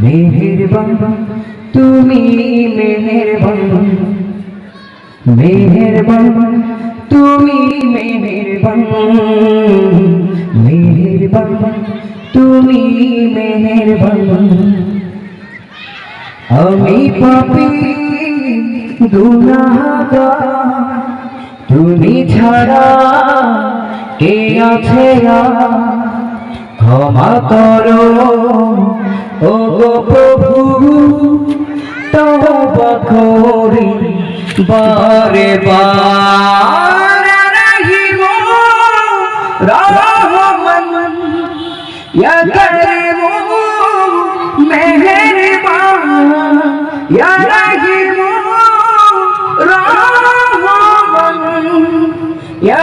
মেহেরবান, তুমি মেহেরবান। মেহেরবান, তুমি মেহেরবান। মেহেরবান, তুমি মেহেরবান। আমি পাপি গুনাহগার তুমি ছাড়া কে আছে আর? ক্ষমা করো ও গো প্রভু তওবা করি বারে বার রহিম রহমান ইয়া করিম মেহেরবান। ইয়া রহিম রহমান ইয়া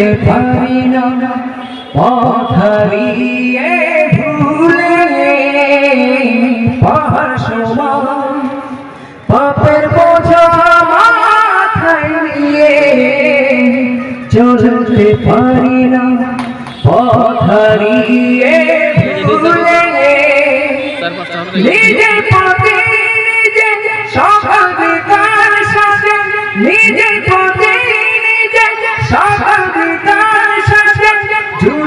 চলতে পারি না পথ হারিয়ে ভুলে পাহাড় সমান, পাপের বোঝা মাথায় চলতে পারি না পথ ভুলে নিজের পথে নিজে স্বাভাবিকার সাথে নিজের পথে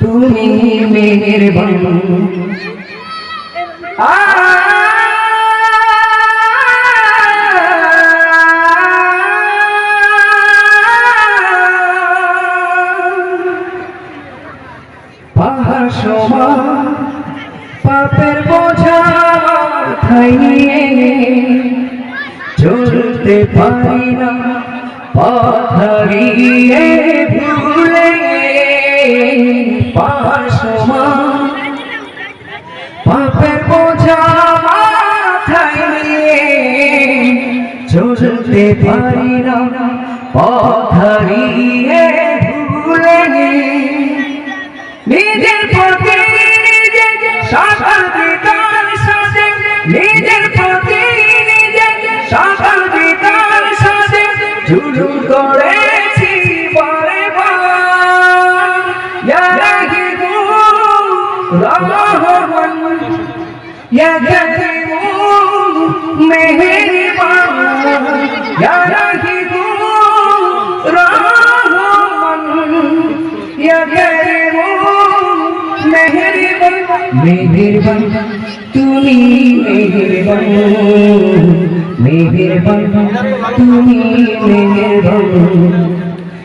তুমি মেহেরবান। আ পাহাড় সমান পাপের বোঝা নিয়ে চলতে পারি না পথ ভুলে পাহাড় সমান পাপের বোঝা মাথায় নিয়ে চলতে পারি না, পথ হারিয়ে ভুলে নিজের প্রতি নিজে সাথে নিজের রহমান ইয়া কারিমু মেহেরবান ইয়া রাহিমু রহমান ইয়া কারিমু মেহেরবান মেহেরবান তুমি মেহেরবান মেহেরবান তুমি মেহেরবান